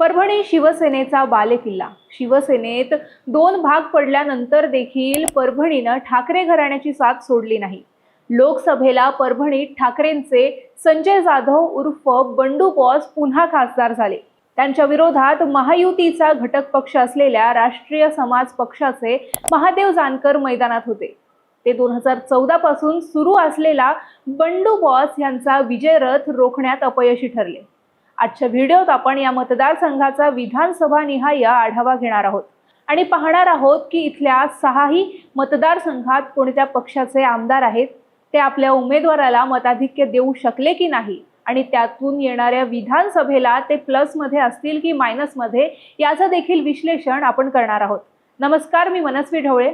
परभणी शिवसेनेचा बालेकिल्ला. शिवसेनेत दोन भाग पडल्यानंतर देखील परभणीनं ठाकरे घराण्याची साथ सोडली नाही. लोकसभेला परभणीत ठाकरेंचे संजय जाधव उर्फ बंडू बॉस पुन्हा खासदार झाले. त्यांच्या विरोधात महायुतीचा घटक पक्ष असलेल्या राष्ट्रीय समाज पक्षाचे महादेव जानकर मैदानात होते. ते दोन हजार चौदा पासून सुरू असलेला बंडू बॉस यांचा विजय रथ रोखण्यात अपयशी ठरले. आजच्या व्हिडिओत आपण या मतदारसंघाचा विधानसभा निहाय आढावा घेणार आहोत. आणि पाहणार आहोत की इथल्या सहाही मतदारसंघात कोणत्या पक्षाचे आमदार आहेत ते आपल्या उमेदवाराला मताधिक्य देऊ शकले की नाही आणि त्यातून येणाऱ्या विधानसभेला ते प्लसमध्ये असतील की मायनसमध्ये याचं देखील विश्लेषण आपण करणार आहोत. नमस्कार मी मनस्वी ढवळे.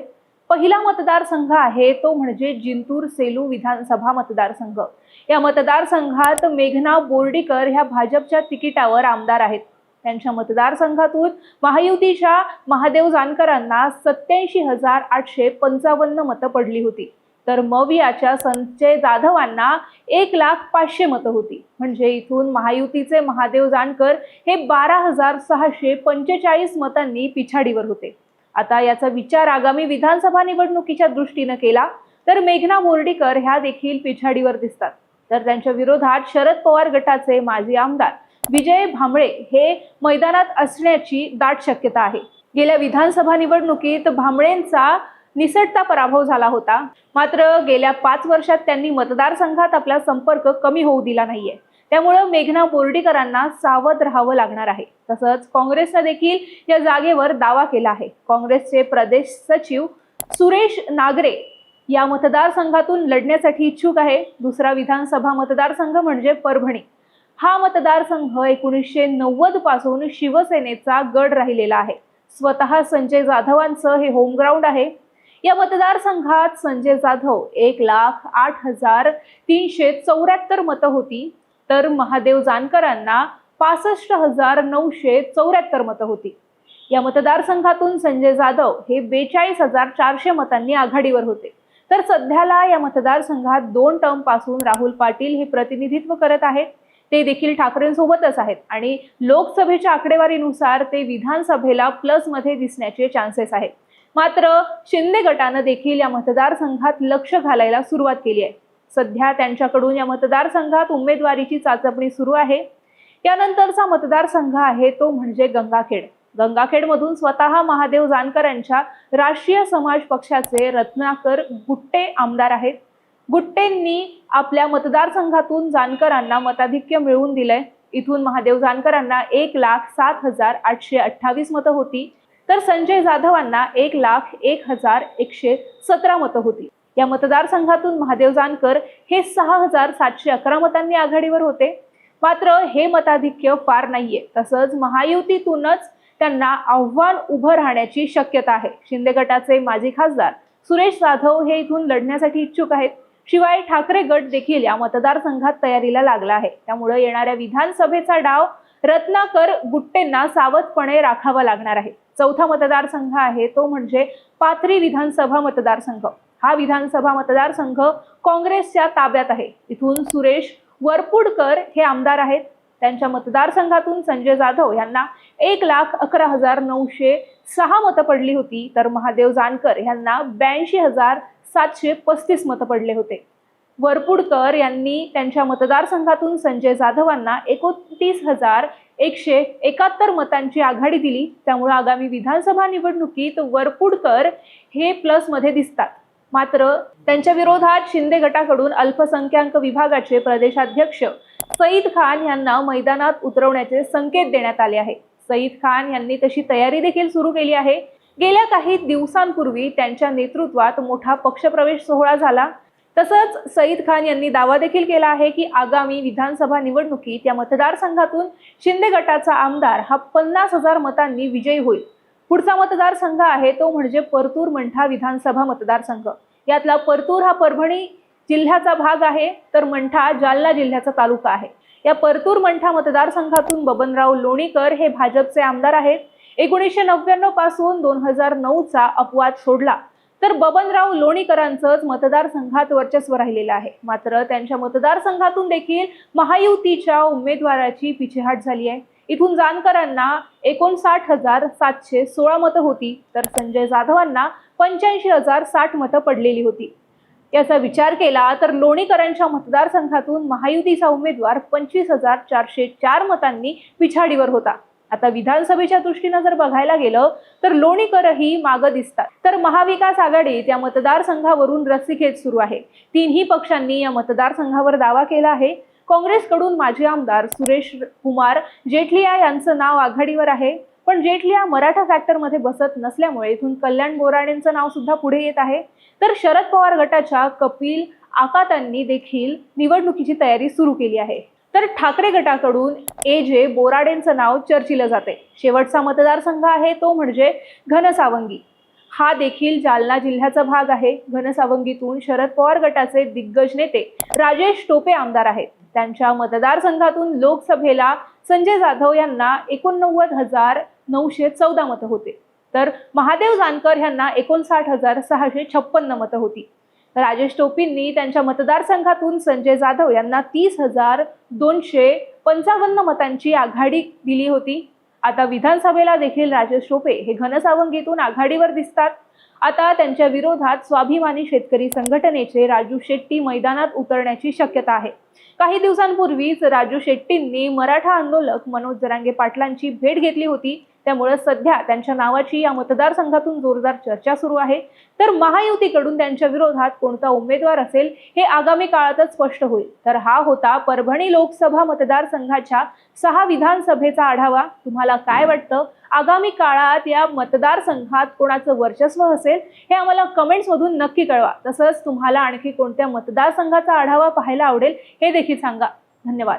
पहिला मतदारसंघ आहे तो म्हणजे जिंतूर सेलू विधानसभा मतदारसंघ. या मतदारसंघात मेघना बोर्डीकर ह्या भाजपच्या तिकिटावर आमदार आहेत. त्यांच्या मतदारसंघातून महायुतीच्या महादेव जानकरांना सत्याऐंशी हजार आठशे पंचावन्न मतं पडली होती. तर मवियाच्या संजय जाधवांना एक लाख पाचशे मतं होती. म्हणजे इथून महायुतीचे महादेव जानकर हे बारा हजार सहाशे पंचेचाळीस मतांनी पिछाडीवर होते. आता याचा विचार आगामी विधानसभा निवडणुकीच्या दृष्टीनं केला तर मेघना बोर्डीकर ह्या देखील पिछाडीवर दिसतात. तर त्यांच्या विरोधात शरद पवार गटाचे माजी आमदार विजय भांबळे हे मैदानात असण्याची दाट शक्यता आहे. गेल्या विधानसभा निवडणुकीत भांबळेंचा निसटता पराभव झाला होता. मात्र गेल्या पाच वर्षात त्यांनी मतदारसंघात आपला संपर्क कमी होऊ दिला नाहीये. त्यामुळं मेघना बोर्डीकरांना सावध राहावं लागणार आहे. तसंच काँग्रेसनं देखील या जागेवर दावा केला आहे. काँग्रेसचे प्रदेश सचिव सुरेश नागरे या मतदारसंघातून लढण्यासाठी इच्छुक आहे. दुसरा विधानसभा मतदारसंघ म्हणजे परभणी. हा मतदारसंघ एकोणीसशे नव्वदपासून शिवसेनेचा गड राहिलेला आहे. स्वतः संजय जाधवांचं हे होमग्राऊंड आहे. या मतदारसंघात संजय जाधव एक लाख आठ हजार तीनशे चौऱ्याहत्तर मतं होती. तर महादेव जानकरांना पासष्ट हजार नऊशे चौऱ्याहत्तर मतं होती. या मतदारसंघातून संजय जाधव हे बेचाळीस हजार चारशे मतांनी आघाडीवर होते. तर सध्याला या मतदारसंघात दोन टर्मपासून राहुल पाटील हे प्रतिनिधित्व करत आहेत. ते देखील ठाकरेंसोबतच आहेत आणि लोकसभेच्या आकडेवारीनुसार ते विधानसभेला प्लसमध्ये दिसण्याचे चान्सेस आहेत. मात्र शिंदे गटानं देखील या मतदारसंघात लक्ष घालायला सुरुवात केली आहे. सध्या त्यांच्याकडून या मतदारसंघात उमेदवारीची चाचपणी सुरू आहे. यानंतरचा मतदारसंघ आहे तो म्हणजे गंगाखेड. गंगाखेडमधून स्वतः महादेव जानकर यांच्या राष्ट्रीय समाज पक्षाचे रत्नाकर गुट्टे आमदार आहेत. गुट्टेंनी आपल्या मतदारसंघातून जानकरांना मताधिक्य मिळवून दिलंय. इथून महादेव जानकरांना एक लाख सात हजार आठशे अठ्ठावीस मतं होती. तर संजय जाधवांना एक लाख एक हजार एकशे सतरा मतं होती. या मतदारसंघातून महादेव जानकर हे सहा हजार सातशे अकरा मतांनी आघाडीवर होते. मात्र हे मताधिक्य फार नाहीये. तसंच महायुतीतूनच त्यांना आव्हान उभं राहण्याची शक्यता आहे. शिंदे गटाचे माजी खासदार सुरेश जाधव हे इथून लढण्यासाठी इच्छुक आहेत. शिवाय ठाकरे गट देखील या मतदारसंघात तयारीला लागला आहे. त्यामुळे येणाऱ्या विधानसभेचा डाव रत्नाकर गुट्टेंना सावधपणे राखावा लागणार आहे. चौथा मतदारसंघ आहे तो म्हणजे पाथरी विधानसभा मतदारसंघ. हा विधानसभा मतदारसंघ काँग्रेसच्या ताब्यात आहे. इथून सुरेश वरपुडकर हे आमदार आहेत. त्यांच्या मतदारसंघातून संजय जाधव यांना एक लाख अकरा हजार नऊशे सहा मतं पडली होती. तर महादेव जानकर यांना ब्याऐंशी हजार सातशे पस्तीस मतं पडले होते. वरपुडकर यांनी त्यांच्या मतदारसंघातून संजय जाधवांना एकोणतीस हजार एकशे एकाहत्तर मतांची आघाडी दिली. त्यामुळे आगामी विधानसभा निवडणुकीत वरपुडकर हे प्लसमध्ये दिसतात. मात्र त्यांच्या विरोधात शिंदे गटाकडून अल्पसंख्याक विभागाचे प्रदेशाध्यक्ष सईद खान यांना मैदानात उतरवण्याचे संकेत देण्यात आले आहे. सईद खान यांनी तशी तयारी देखील सुरू केली आहे. गेल्या काही दिवसांपूर्वी त्यांच्या नेतृत्वात मोठा पक्षप्रवेश सोहळा झाला. तसंच सईद खान यांनी दावा देखील केला आहे की आगामी विधानसभा निवडणुकीत या मतदारसंघातून शिंदे गटाचा आमदार हा पन्नास हजार मतांनी विजयी होईल. पुढचा मतदारसंघ आहे तो म्हणजे परतूर मंठा विधानसभा मतदारसंघ. यातला परतूर हा परभणी जिल्ह्याचा भाग आहे तर मंठा जालना जिल्ह्याचा तालुका आहे. या परतूर मंठा मतदारसंघातून बबनराव लोणीकर हे भाजपचे आमदार आहेत. एकोणीसशे नव्याण्णवपासून दोन हजार नऊचा अपवाद सोडला. तर बबनराव लोणीकरांचंच मतदारसंघात वर्चस्व राहिलेलं आहे. मात्र त्यांच्या मतदारसंघातून देखील महायुतीच्या उमेदवाराची पिछेहाट झाली आहे. इथून जानकरांना एकोणसाठ हजार सातशे सोळा मतं होती तर संजय जाधवांना पंच्याऐंशी हजार साठ मतं पडलेली होती. याचा विचार केला तर लोणीकरांच्या मतदारसंघातून महायुतीचा उमेदवार पंचवीस हजार चारशे चार मतांनी पिछाडीवर होता. आता विधानसभेच्या दृष्टीनं जर बघायला गेलं तर लोणीकरही मागं दिसतात. तर महाविकास आघाडी त्या मतदारसंघावरून रस्सीखेच सुरू आहे. तिन्ही पक्षांनी या मतदारसंघावर दावा केला आहे. काँग्रेसकडून माजी आमदार सुरेश कुमार जेटलिया यांचं नाव आघाडीवर आहे. पण जेटलिया मराठा फॅक्टरमध्ये बसत नसल्यामुळे इथून कल्याण बोराडेंचं नाव सुद्धा पुढे येत आहे. तर शरद पवार गटाच्या कपिल आकातांनी देखील निवडणुकीची तयारी सुरू केली आहे. तर ठाकरे गटाकडून ए जे बोराडेंचं नाव चर्चिलं जाते. शेवटचा मतदारसंघ आहे तो म्हणजे घनसावंगी. हा देखील जालना जिल्ह्याचा भाग आहे. घनसावंगीतून शरद पवार गटाचे दिग्गज नेते राजेश टोपे आमदार आहेत. त्यांच्या मतदारसंघातून लोकसभेला संजय जाधव यांना एकोणनव्वद हजार नऊशे चौदा मतं होते. तर महादेव जानकर यांना एकोणसाठ हजार सहाशे छप्पन्न मतं होती. राजेश टोपींनी त्यांच्या मतदारसंघातून संजय जाधव यांना तीस हजार दोनशे पंचावन्न मतांची आघाडी दिली होती. आता विधानसभेला देखील राजेश टोपे हे घनसावंगीतून आघाडीवर दिसतात. आता त्यांच्या विरोधात स्वाभिमानी शेतकरी संघटनेचे राजू शेट्टी मैदानात उतरण्याची शक्यता आहे. काही दिवसांपूर्वीच राजू शेट्टींनी मराठा आंदोलक मनोज जरांगे पाटलांची भेट घेतली होती. त्यामुळे सध्या त्यांच्या नावाची या मतदारसंघातून जोरदार चर्चा सुरू आहे. तर महायुतीकडून त्यांच्या विरोधात कोणता उमेदवार असेल हे आगामी काळातच स्पष्ट होईल. तर हा होता परभणी लोकसभा मतदारसंघाच्या सहा विधानसभेचा आढावा. तुम्हाला काय वाटतं? आगामी काळात या मतदारसंघात कोणाचं वर्चस्व असेल हे आम्हाला कमेंट्समधून नक्की कळवा. तसंच तुम्हाला आणखी कोणत्या मतदारसंघाचा आढावा पाहायला आवडेल हे देखील सांगा. धन्यवाद.